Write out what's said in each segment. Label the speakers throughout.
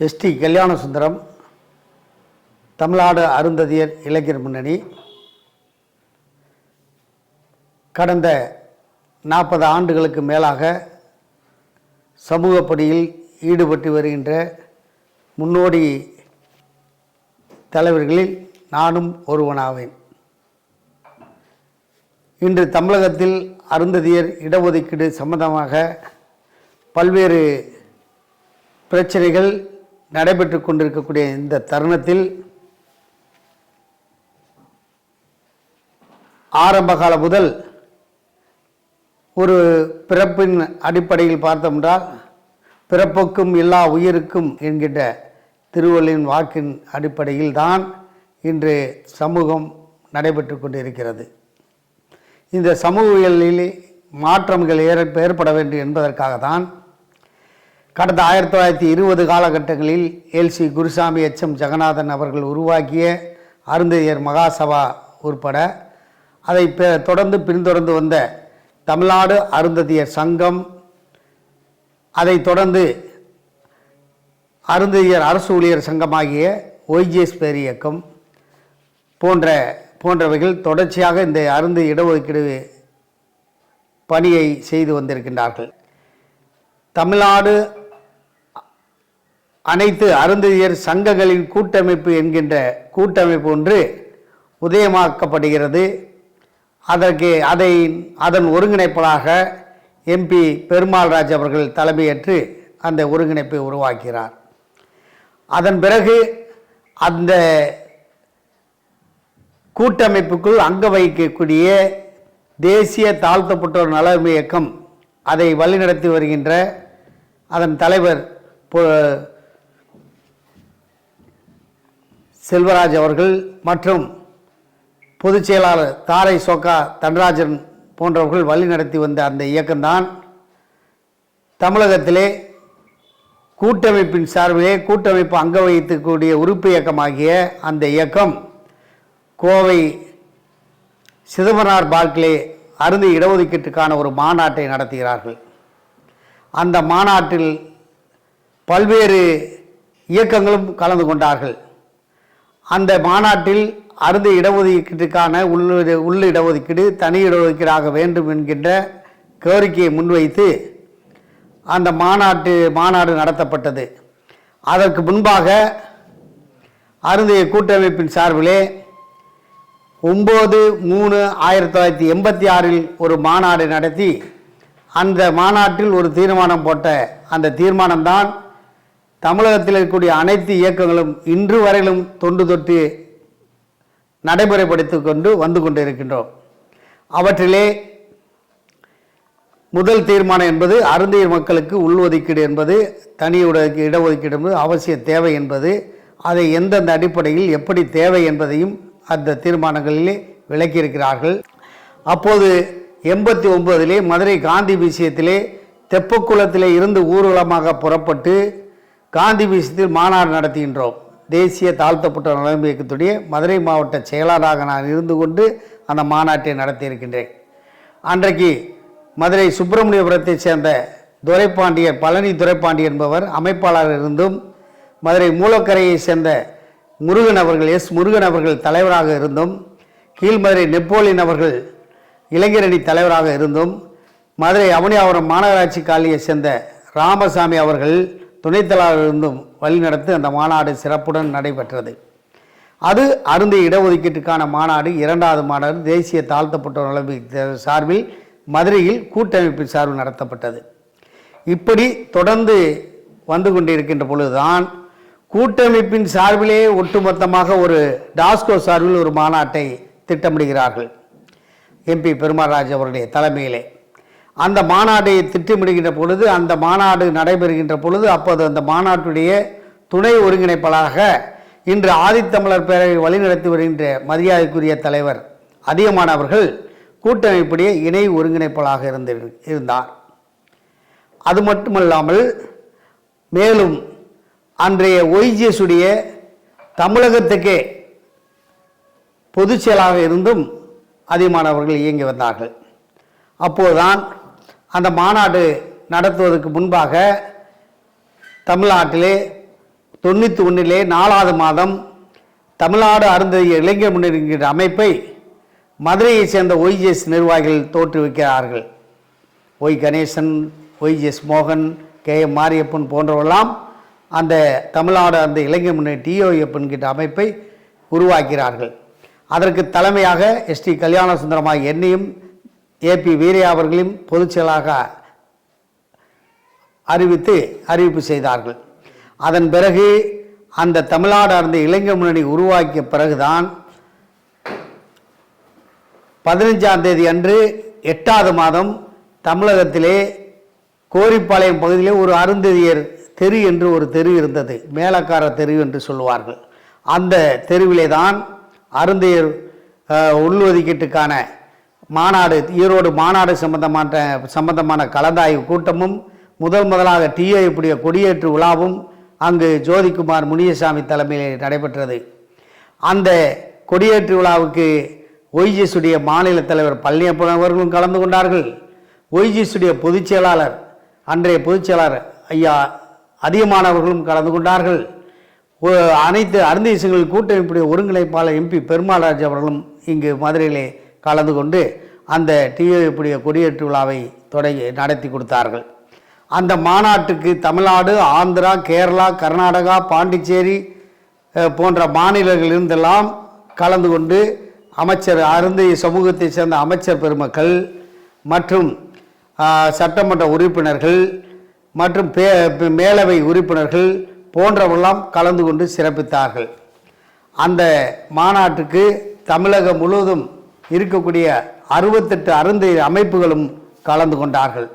Speaker 1: ST Kalyana Sundaram Tamil Nadu Arunthathiyar இளைஞர் முன்னணி. கடந்த நாற்பது ஆண்டுகளுக்கு மேலாக சமூக பணியில் ஈடுபட்டு வருகின்ற முன்னோடி தலைவர்களில் நானும் ஒருவனாவேன். இன்று தமிழகத்தில் அருந்ததியர் இடஒதுக்கீடு சம்பந்தமாக பல்வேறு பிரச்சனைகள் நடைபெற்று கொண்டிருக்கக்கூடிய இந்த தருணத்தில் ஆரம்ப காலம் முதல் ஒரு பிறப்பின் அடிப்படையில் பார்த்தோம்னால் பிறப்புக்கும் எல்லா உயிருக்கும் என்கின்ற திருவள்ளின் வாக்கின் அடிப்படையில் தான் இன்று சமூகம் நடைபெற்று கொண்டிருக்கிறது. இந்த சமூகங்களில் மாற்றங்கள் ஏற்ப ஏற்பட வேண்டும் என்பதற்காக தான் கடந்த ஆயிரத்தி தொள்ளாயிரத்தி இருபது காலகட்டங்களில் எல்சி குருசாமி எச்எம் ஜெகநாதன் அவர்கள் உருவாக்கிய அருந்ததியர் மகாசபா உட்பட அதை பெ- தொடர்ந்து பின்தொடர்ந்து வந்த தமிழ்நாடு அருந்ததியர் சங்கம் அதைத் தொடர்ந்து அருந்ததியர் அரசு ஊழியர் சங்கமாகிய ஒய்ஜிஎஸ் பேர் இயக்கம் போன்ற போன்றவைகள் தொடர்ச்சியாக இந்த அருந்து இடஒதுக்கீடு பணியை செய்து வந்திருக்கின்றார்கள். தமிழ்நாடு அனைத்து அருந்ததியர் சங்கங்களின் கூட்டமைப்பு என்கின்ற கூட்டமைப்பு ஒன்று உதயமாக்கப்படுகிறது. அதற்கு அதை அதன் ஒருங்கிணைப்பாளராக எம்பி பெருமாள்ராஜ் அவர்கள் தலைமையேற்று அந்த ஒருங்கிணைப்பை உருவாக்கிறார். அதன் பிறகு அந்த கூட்டமைப்புக்குள் அங்க வகிக்கக்கூடிய தேசிய தாழ்த்தப்பட்டோர் நல இயக்கம் அதை வழிநடத்தி வருகின்ற அதன் தலைவர் பொ- செல்வராஜ் அவர்கள் மற்றும் பொதுச் செயலாளர் தாரை சோக்கா தன்ராஜன் போன்றவர்கள் வழிநடத்தி வந்த அந்த இயக்கம்தான் தமிழகத்திலே கூட்டமைப்பின் சார்பிலே கூட்டமைப்பு அங்க வகித்துக்கூடிய உறுப்பு இயக்கமாகிய அந்த இயக்கம் கோவை சிதம்பரனார் பார்க்கிலே அருந்து இடஒதுக்கீட்டுக்கான ஒரு மாநாட்டை நடத்துகிறார்கள். அந்த மாநாட்டில் பல்வேறு இயக்கங்களும் கலந்து கொண்டார்கள். அந்த மாநாட்டில் அருந்து இடஒதுக்கீட்டுக்கான உள் உள்ள இடஒதுக்கீடு தனி இடஒதுக்கீடாக வேண்டும் என்கின்ற கோரிக்கையை முன்வைத்து அந்த மாநாட்டு மாநாடு நடத்தப்பட்டது. அதற்கு முன்பாக அருந்தைய கூட்டமைப்பின் சார்பிலே ஒம்பது மூணு ஆயிரத்தி தொள்ளாயிரத்தி எண்பத்தி ஆறில் ஒரு மாநாடு நடத்தி அந்த மாநாட்டில் ஒரு தீர்மானம் போட்ட அந்த தீர்மானம்தான் தமிழகத்தில் இருக்கக்கூடிய அனைத்து இயக்கங்களும் இன்று வரையிலும் தொண்டு தொட்டு நடைமுறைப்படுத்தி கொண்டு வந்து கொண்டிருக்கின்றோம். அவற்றிலே முதல் தீர்மானம் என்பது அருந்தையர் மக்களுக்கு உள்ஒதுக்கீடு என்பது தனி இடஒதுக்கீடு என்பது அவசிய தேவை என்பது அதை எந்தெந்த அடிப்படையில் எப்படி தேவை என்பதையும் அந்த தீர்மானங்களிலே விளக்கியிருக்கிறார்கள். அப்போது எண்பத்தி ஒன்பதிலே மதுரை காந்தி விஷயத்திலே தெப்பக்குளத்திலே இருந்து ஊர்வலமாக புறப்பட்டு காந்தி விஷயத்தில் மாநாடு நடத்துகின்றோம். தேசிய தாழ்த்தப்பட்ட நலன் இயக்கத்துடைய மதுரை மாவட்ட செயலாளராக நான் இருந்து கொண்டு அந்த மாநாட்டை நடத்தியிருக்கின்றேன். அன்றைக்கு மதுரை சுப்பிரமணியபுரத்தைச் சேர்ந்த துரைப்பாண்டியர் பழனி துரைப்பாண்டி என்பவர் அமைப்பாளர் இருந்தும் மதுரை மூலக்கரையைச் சேர்ந்த முருகன் அவர்கள் எஸ் முருகன் அவர்கள் தலைவராக இருந்தும் கீழ்மதுரை நெப்போலியன் அவர்கள் இளைஞரணி தலைவராக இருந்தும் மதுரை அவனியாவரம் மாநகராட்சி காலியை சேர்ந்த ராமசாமி அவர்கள் துணைத் வழிநடத்தி அந்த மாநாடு சிறப்புடன் நடைபெற்றது. அது அருந்தி இடஒதுக்கீட்டுக்கான மாநாடு இரண்டாவது மாநாடு தேசிய தாழ்த்தப்பட்டோர் நலன் சார்பில் மதுரையில் கூட்டமைப்பின் சார்பில் நடத்தப்பட்டது. இப்படி தொடர்ந்து வந்து கொண்டிருக்கின்ற பொழுதுதான் கூட்டமைப்பின் சார்பிலே ஒட்டுமொத்தமாக ஒரு டாஸ்கோ சார்பில் ஒரு மாநாட்டை திட்டமிடுகிறார்கள். எம்பி பெருமாள்ராஜ் அவருடைய தலைமையிலே. அந்த மாநாட்டை திட்டமிடுகின்ற பொழுது அந்த மாநாடு நடைபெறுகின்ற பொழுது அப்போது அந்த மாநாட்டுடைய துணை ஒருங்கிணைப்பாளராக இன்று ஆதித்தமிழர் பேரவை வழிநடத்தி வருகின்ற மரியாதைக்குரிய தலைவர் அதிகமானவர்கள் கூட்டமைப்புடைய இணை ஒருங்கிணைப்பாளராக இருந்து இருந்தார். அது மட்டுமல்லாமல் மேலும் அன்றைய ஒய்ஜிஎஸுடைய தமிழகத்துக்கே பொதுச் செயலாக இருந்தும் அதிகமானவர்கள் இயங்கி வந்தார்கள். அப்போதுதான் அந்த மாநாடு நடத்துவதற்கு முன்பாக தமிழ்நாட்டிலே தொண்ணூற்றி ஒன்றிலே நாலாவது மாதம் தமிழ்நாடு அருந்ததிய இளைஞர் முன்னேற்ற அமைப்பை மதுரையைச் சேர்ந்த ஒய்ஜிஎஸ் நிர்வாகிகள் தோற்றுவிக்கிறார்கள். ஒய். கணேசன் ஒய்ஜிஎஸ் மோகன் கே. எம். மாரியப்பன் போன்றவரெல்லாம் அந்த தமிழ்நாடு அந்த இளைஞர் முன்னேற்ற டிஓஎஃப் என்கிற அமைப்பை உருவாக்கிறார்கள். அதற்கு தலைமையாக எஸ்டி கல்யாண சுந்தரமாக என்னையும் ஏபி வீரையா அவர்களையும் பொதுச்செயலாக அறிவித்து அறிவிப்பு செய்தார்கள். அதன் பிறகு அந்த தமிழ்நாடு அந்த இளைஞர் முன்னணி உருவாக்கிய பிறகுதான் பதினஞ்சாம் தேதி அன்று எட்டாவது மாதம் தமிழகத்திலே கோரிப்பாளையம் பகுதியிலே ஒரு அருந்ததியர் தெரு என்று ஒரு தெரு இருந்தது. மேலக்கார தெரு என்று சொல்லுவார்கள். அந்த தெருவிலே தான் அருந்தையர் அஹ், உள்ஒதுக்கீட்டுக்கான மாநாடு ஈரோடு மாநாடு சம்பந்தமான சம்பந்தமான கலந்தாய்வு கூட்டமும் முதல் முதலாக டிஏப்புடைய கொடியேற்று விழாவும் அங்கு ஜோதிக்குமார் முனியசாமி தலைமையில் நடைபெற்றது. அந்த கொடியேற்று விழாவுக்கு ஒய்ஜிஎஸுடைய மாநில தலைவர் பழனியப்பன் அவர்களும் கலந்து கொண்டார்கள். ஒய்ஜிஎஸுடைய பொதுச் செயலாளர் அன்றைய பொதுச் செயலாளர் ஐயா அதிகமானவர்களும் கலந்து கொண்டார்கள். அனைத்து அருந்தேசங்கள் கூட்டமைப்புடைய ஒருங்கிணைப்பாளர் எம்பி பெருமாள்ராஜ் அவர்களும் இங்கு மதுரையிலே கலந்து கொண்டு அந்த டிஏப்புடைய கொடியேற்று விழாவை தொடங்கி நடத்தி கொடுத்தார்கள். அந்த மாநாட்டுக்கு தமிழ்நாடு ஆந்திரா கேரளா கர்நாடகா பாண்டிச்சேரி போன்ற மாநிலங்களிலிருந்தெல்லாம் கலந்து கொண்டு அமைச்சர் அருந்தைய சமூகத்தைச் சேர்ந்த அமைச்சர் பெருமக்கள் மற்றும் சட்டமன்ற உறுப்பினர்கள் மற்றும் பே- மேலவை உறுப்பினர்கள் போன்றவெல்லாம் கலந்து கொண்டு சிறப்பித்தார்கள். அந்த மாநாட்டுக்கு தமிழகம் முழுவதும் இருக்கக்கூடிய அறுபத்தெட்டு அருந்தை அமைப்புகளும் கலந்து கொண்டார்கள்.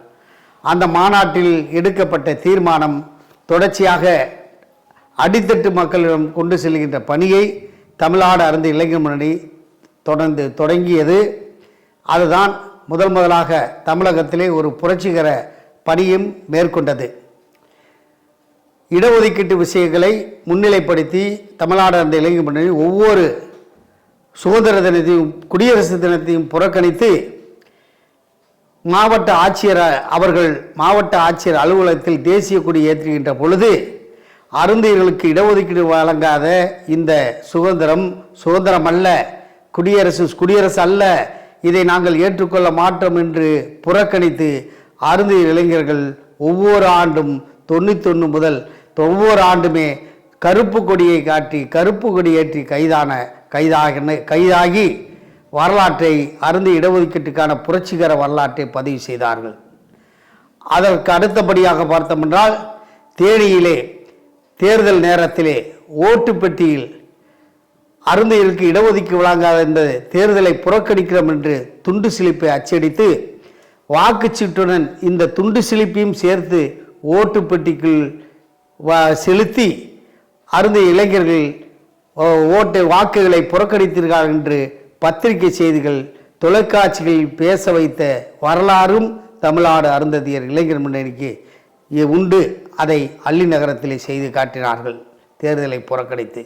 Speaker 1: அந்த மாநாட்டில் எடுக்கப்பட்ட தீர்மானம் தொடர்ச்சியாக அடித்தட்டு மக்களிடம் கொண்டு செல்கின்ற பணியை தமிழ்நாடு அருந்து இளைஞர் முன்னணி தொடர்ந்து தொடங்கியது. அதுதான் முதல் முதலாக தமிழகத்திலே ஒரு புரட்சிகர பணியும் மேற்கொண்டது. இடஒதுக்கீட்டு விஷயங்களை முன்னிலைப்படுத்தி தமிழ்நாடு அந்த இளைஞர் முன்னணி ஒவ்வொரு சுதந்திர தினத்தையும் குடியரசு தினத்தையும் புறக்கணித்து மாவட்ட ஆட்சியர் அவர்கள் மாவட்ட ஆட்சியர் அலுவலகத்தில் தேசிய கொடி ஏற்றுகின்ற பொழுது அருந்தியர்களுக்கு இடஒதுக்கீடு வழங்காத இந்த சுதந்திரம் சுதந்திரம் அல்ல குடியரசு குடியரசு அல்ல இதை நாங்கள் ஏற்றுக்கொள்ள மாட்டோம் என்று புறக்கணித்து அருந்திய இளைஞர்கள் ஒவ்வொரு ஆண்டும் தொண்ணூத்தொன்று முதல் ஒவ்வொரு ஆண்டுமே கருப்பு கொடியை காட்டி கருப்பு கொடி ஏற்றி கைதான கைதாகின கைதாகி வரலாற்றை அருந்து இடஒதுக்கீட்டுக்கான புரட்சிகர வரலாற்றை பதிவு செய்தார்கள். அதற்கு அடுத்தபடியாக பார்த்தோம் என்றால் தேனியிலே தேர்தல் நேரத்திலே ஓட்டு பெட்டியில் அருந்தையருக்கு இடஒதுக்கீடு வழங்காத என்பது தேர்தலை புறக்கணிக்கிறோம் என்று துண்டு சிலிப்பை அச்சடித்து வாக்குச்சீட்டுடன் இந்த துண்டு சிலிப்பையும் சேர்த்து ஓட்டு பெட்டிக்குள் வ- செலுத்தி அருந்த இளைஞர்கள் ஓட்டு வாக்குகளை புறக்கணித்தீர்கள் என்று பத்திரிகை செய்திகள் தொலைக்காட்சிகளில் பேச வைத்த வரலாறும் தமிழ்நாடு அருந்ததியர் இளைஞர் முன்னணிக்கு உண்டு. அதை அள்ளி நகரத்திலே செய்து காட்டினார்கள். தேர்தலை புறக்கணித்து.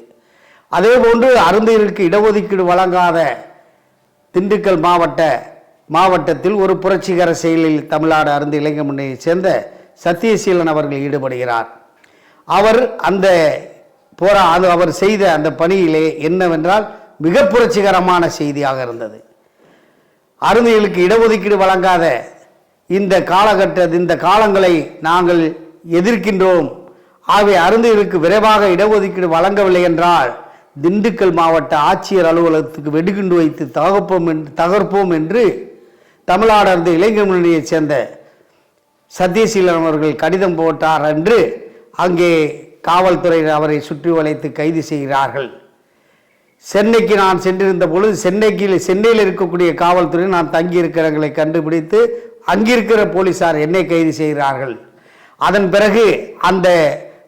Speaker 1: அதேபோன்று அருந்தையருக்கு இடஒதுக்கீடு வழங்காத திண்டுக்கல் மாவட்ட மாவட்டத்தில் ஒரு புரட்சிகர செயலில் தமிழ்நாடு அருந்த இளைஞர் முன்னணியைச் சேர்ந்த சத்தியசீலன் அவர்கள் ஈடுபடுகிறார். அவர் அந்த போரா அது அவர் செய்த அந்த பணியிலே என்னவென்றால் மிக புரட்சிகரமான செய்தியாக இருந்தது. அருமைகளுக்கு இடஒதுக்கீடு வழங்காத இந்த காலகட்ட இந்த காலங்களை நாங்கள் எதிர்க்கின்றோம். ஆகவே அருந்தைகளுக்கு விரைவாக இடஒதுக்கீடு வழங்கவில்லை என்றால் திண்டுக்கல் மாவட்ட ஆட்சியர் அலுவலகத்துக்கு வெடிகுண்டு வைத்து தகர்ப்போம் என்று தகர்ப்போம் என்று தமிழ்நாடு அருந்த இளைஞர் முன்னணியைச் சேர்ந்த சத்யசீலன் அவர்கள் கடிதம் போட்டார் என்று அங்கே காவல்துறையினர் அவரை சுற்றி வளைத்து கைது செய்கிறார்கள். சென்னைக்கு நான் சென்றிருந்த பொழுது சென்னைக்கு சென்னையில் இருக்கக்கூடிய காவல்துறை நான் தங்கியிருக்கிறவங்களை கண்டுபிடித்து அங்கிருக்கிற போலீசார் என்னை கைது செய்கிறார்கள். அதன் பிறகு அந்த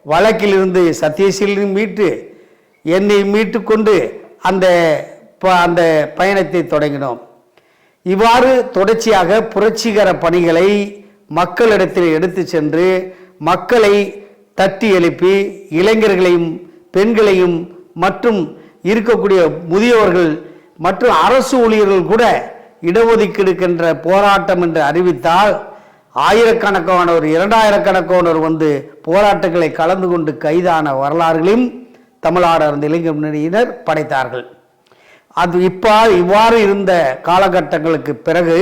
Speaker 1: வழக்கிலிருந்து சத்யசீலனை மீட்டு என்னை மீட்டு கொண்டு அந்த ப- அந்த பயணத்தை தொடங்கினோம். இவ்வாறு தொடர்ச்சியாக புரட்சிகர பணிகளை மக்களிடத்தில் எடுத்து சென்று மக்களை தட்டி எழுப்பி இளைஞர்களையும் பெண்களையும் மற்றும் இருக்கக்கூடிய முதியோர்கள் மற்றும் அரசு ஊழியர்கள் கூட இடஒதுக்கீடுக்கின்ற போராட்டம் என்று அறிவித்தால் ஆயிரக்கணக்கானோர் இரண்டாயிரக்கணக்கானோர் வந்து போராட்டங்களை கலந்து கொண்டு கைதான வரலாறுகளையும் தமிழ்நாடு அரசு இளைஞர் முன்னணியினர் படைத்தார்கள். அது இப்பா இவ்வாறு இருந்த காலகட்டங்களுக்கு பிறகு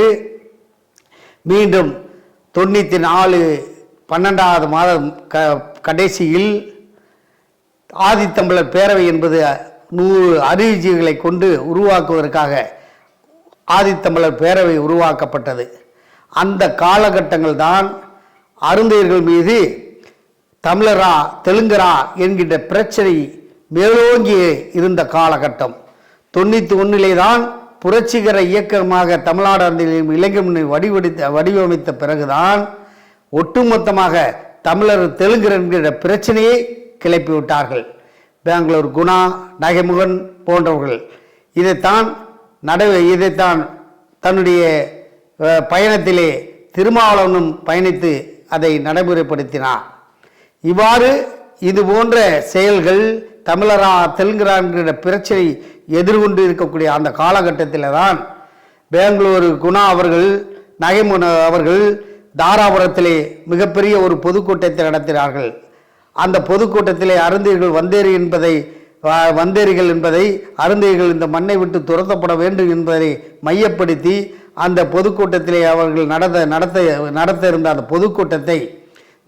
Speaker 1: மீண்டும் தொண்ணூற்றி நாலு பன்னெண்டாவது மாதம் க கடைசியில் ஆதித்தமிழர் பேரவை என்பது நூறு அறிவிஜிகளை கொண்டு உருவாக்குவதற்காக ஆதித்தமிழர் பேரவை உருவாக்கப்பட்டது. அந்த காலகட்டங்கள் தான் அருந்தையர்கள் மீது தமிழரா தெலுங்கரா என்கின்ற பிரச்சனை மேலோங்கி இருந்த காலகட்டம். தொண்ணூற்றி ஒன்றிலே தான் புரட்சிகர இயக்கமாக தமிழ்நாடு அரசியல் இளைஞர் வடிவடித்த வடிவமைத்த பிறகுதான் ஒட்டுமொத்தமாக தமிழர் தெலுங்கர் என்கிற பிரச்சனையை கிளப்பி விட்டார்கள் பெங்களூர் குணா நகைமுகன் போன்றவர்கள். இதைத்தான் நடவு இதைத்தான் தன்னுடைய பயணத்திலே திருமாவளவனும் பயணித்து அதை நடைமுறைப்படுத்தினார். இவ்வாறு இது போன்ற செயல்கள் தமிழரா தெலுங்குரா என்கிற பிரச்சனை எதிர்கொண்டு இருக்கக்கூடிய அந்த காலகட்டத்தில் தான் பெங்களூரு குணா அவர்கள் நகைமுன அவர்கள் தாராபுரத்திலே மிகப்பெரிய ஒரு பொதுக்கூட்டத்தை நடத்தினார்கள். அந்த பொதுக்கூட்டத்திலே அருந்தீர்கள் வந்தேறு என்பதை வ- வந்தேரிகள் என்பதை அருந்தீர்கள் இந்த மண்ணை விட்டு துரத்தப்பட வேண்டும் என்பதை மையப்படுத்தி அந்த பொதுக்கூட்டத்திலே அவர்கள் நடத்த நடத்த நடத்த இருந்த அந்த பொதுக்கூட்டத்தை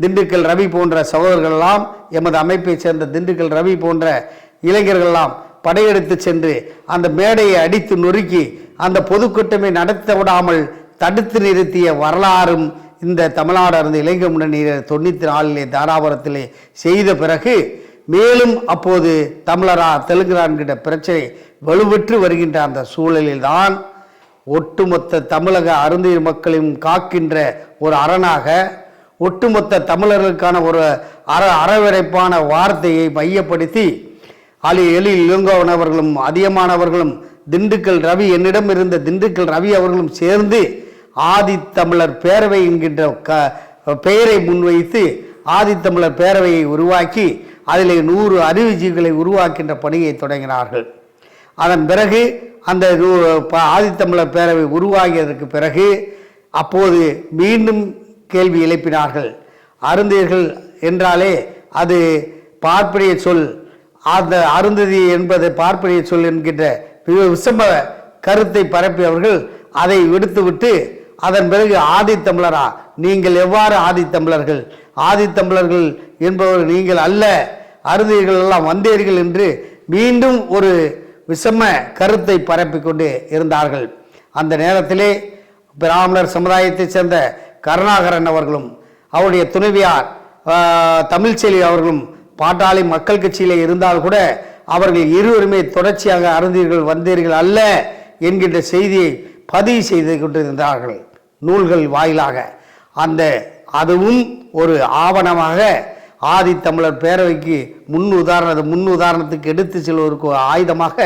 Speaker 1: திண்டுக்கல் ரவி போன்ற சகோதரர்களெல்லாம் எமது அமைப்பைச் சேர்ந்த திண்டுக்கல் ரவி போன்ற இளைஞர்கள்லாம் படையெடுத்து சென்று அந்த மேடையை அடித்து நொறுக்கி அந்த பொதுக்கூட்டமே நடத்த விடாமல் தடுத்து நிறுத்திய வரலாறும் இந்த தமிழ்நாடு அரசு இளைஞர் முன்னணியினர் தொண்ணூற்றி நாலிலே தாராபுரத்திலே செய்த பிறகு மேலும் அப்போது தமிழரா தெலுங்குரான்கிட்ட என்கிற பிரச்சனை வலுவற்று வருகின்ற அந்த சூழலில்தான் ஒட்டுமொத்த தமிழக அருந்தீர் மக்களையும் காக்கின்ற ஒரு அரணாக ஒட்டுமொத்த தமிழர்களுக்கான ஒரு அற அறவரைப்பான வார்த்தையை மையப்படுத்தி அலி எலி இளங்கோவன் அவர்களும் அதிகமானவர்களும் திண்டுக்கல் ரவி என்னிடம் இருந்த திண்டுக்கல் ரவி அவர்களும் சேர்ந்து ஆதித்தமிழர் பேரவை என்கின்ற க பெயரை முன்வைத்து ஆதித்தமிழர் பேரவையை உருவாக்கி அதிலே நூறு அறிவுஜீவிகளை உருவாக்கின்ற பணியை தொடங்கினார்கள். அதன் பிறகு அந்த ப- ஆதித்தமிழர் பேரவை உருவாகியதற்கு பிறகு அப்போது மீண்டும் கேள்வி எழுப்பினார்கள். அருந்தியர்கள் என்றாலே அது பார்ப்பனிய சொல். அந்த அருந்ததி என்பது பார்ப்பனிய சொல் என்கின்ற விஷம கருத்தை பரப்பியவர்கள் அதை விடுத்துவிட்டு அதன் பிறகு ஆதித்தமிழரா நீங்கள் எவ்வாறு ஆதித்தமிழர்கள் ஆதித்தமிழர்கள் என்பவர் நீங்கள் அல்ல. அறுதியர்கள் எல்லாம் வந்தீர்கள் என்று மீண்டும் ஒரு விஷம கருத்தை பரப்பிக் கொண்டு இருந்தார்கள். அந்த நேரத்திலே பிராமணர் சமுதாயத்தைச் சேர்ந்த கருணாகரன் அவர்களும் அவருடைய துணைவியார் தமிழ்ச்செலி தமிழ்ச்செல்வி அவர்களும் பாட்டாளி மக்கள் கட்சியிலே இருந்தால் கூட அவர்கள் இருவருமே தொடர்ச்சியாக அருந்தீர்கள் வந்தீர்கள் அல்ல என்கின்ற செய்தியை பதிவு செய்து கொண்டிருந்தார்கள். நூல்கள் வாயிலாக. அந்த அதுவும் ஒரு ஆவணமாக ஆதித்தமிழர் பேரவைக்கு முன் உதாரண முன் உதாரணத்துக்கு எடுத்து செல்வதற்கு ஆயுதமாக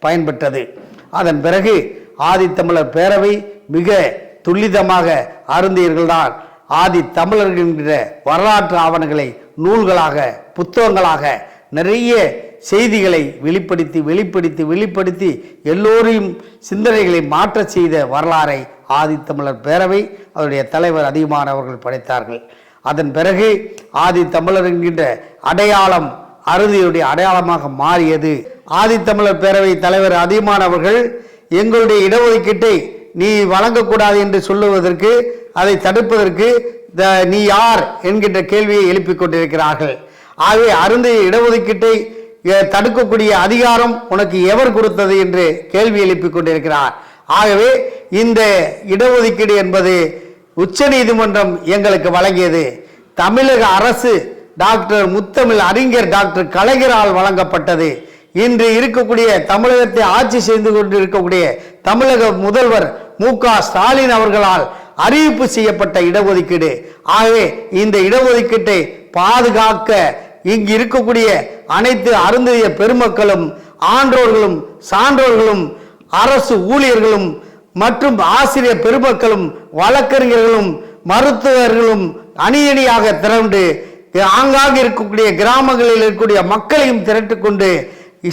Speaker 1: பயன்பட்டது அதன் பிறகு ஆதித்தமிழர் பேரவை மிக துல்லிதமாக அருந்தியர்கள்தான் ஆதி தமிழர்கள் என்கிற வரலாற்று ஆவணங்களை நூல்களாக புத்தகங்களாக நிறைய செய்திகளை வெளிப்படுத்தி வெளிப்படுத்தி வெளிப்படுத்தி எல்லோரையும் சிந்தனைகளை மாற்றச் செய்த வரலாறை ஆதித்தமிழர் பேரவை அவருடைய தலைவர் அதிகமானவர்கள் படைத்தார்கள். அதன் பிறகு ஆதித்தமிழர் என்கின்ற அடையாளம் அறுதியுடைய அடையாளமாக மாறியது. ஆதித்தமிழர் பேரவை தலைவர் அதிகமானவர்கள் எங்களுடைய இடஒதுக்கீட்டை நீ வழங்கக்கூடாது என்று சொல்லுவதற்கு அதை தடுப்பதற்கு த- நீ யார்? என்கின்ற கேள்வியை எழுப்பிக் கொண்டிருக்கிறார்கள். ஆகவே அருந்தைய இடஒதுக்கீட்டை தடுக்கக்கூடிய அதிகாரம் உனக்கு எவர் கொடுத்தது என்று கேள்வி எழுப்பிக் கொண்டிருக்கிறார். ஆகவே இந்த இடஒதுக்கீடு என்பது உச்ச நீதிமன்றம் எங்களுக்கு வழங்கியது. தமிழக அரசு டாக்டர் முத்தமிழ் அறிஞர் டாக்டர் கலைஞரால் வழங்கப்பட்டது. இன்று இருக்கக்கூடிய தமிழகத்தை ஆட்சி செய்து கொண்டு இருக்கக்கூடிய தமிழக முதல்வர் மு க ஸ்டாலின் அவர்களால் அறிவிப்பு செய்யப்பட்ட இடஒதுக்கீடு. ஆகவே இந்த இடஒதுக்கீட்டை பாதுகாக்க இங்கு இருக்கக்கூடிய அனைத்து அருந்திய பெருமக்களும் ஆன்றோர்களும் சான்றோர்களும் அரசு ஊழியர்களும் மற்றும் ஆசிரியர் பெருமக்களும் வழக்கறிஞர்களும் மருத்துவர்களும் அணி அணியாக திரண்டு ஆங்காங்கே இருக்கக்கூடிய கிராமங்களில் இருக்கக்கூடிய மக்களையும் திரட்டு கொண்டு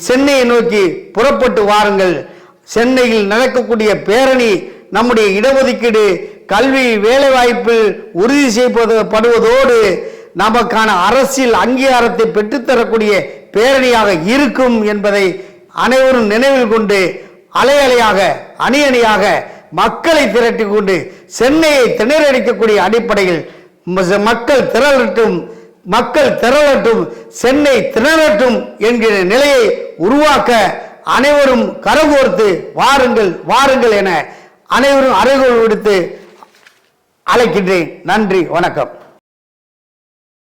Speaker 1: சென்னையை நோக்கி புறப்பட்டு வாருங்கள். சென்னையில் நடக்கக்கூடிய பேரணி நம்முடைய இடஒதுக்கீடு கல்வி வேலைவாய்ப்பில் உறுதி செய்யப்படுவதோடு நமக்கான அரசியல் அங்கீகாரத்தை பெற்றுத்தரக்கூடிய பேரணியாக இருக்கும் என்பதை அனைவரும் நினைவில் கொண்டு அலை அலையாக அணி அணியாக மக்களை திரட்டி கொண்டு சென்னையை திணறடிக்கக்கூடிய அடிப்படையில் மக்கள் திரளட்டும் மக்கள் திரளட்டும் சென்னை திணறட்டும் என்கிற நிலையை உருவாக்க அனைவரும் கரகோர்த்து வாருங்கள் வாருங்கள் என அனைவரும் அறைகோள் விடுத்து அழைக்கின்றேன். நன்றி வணக்கம்.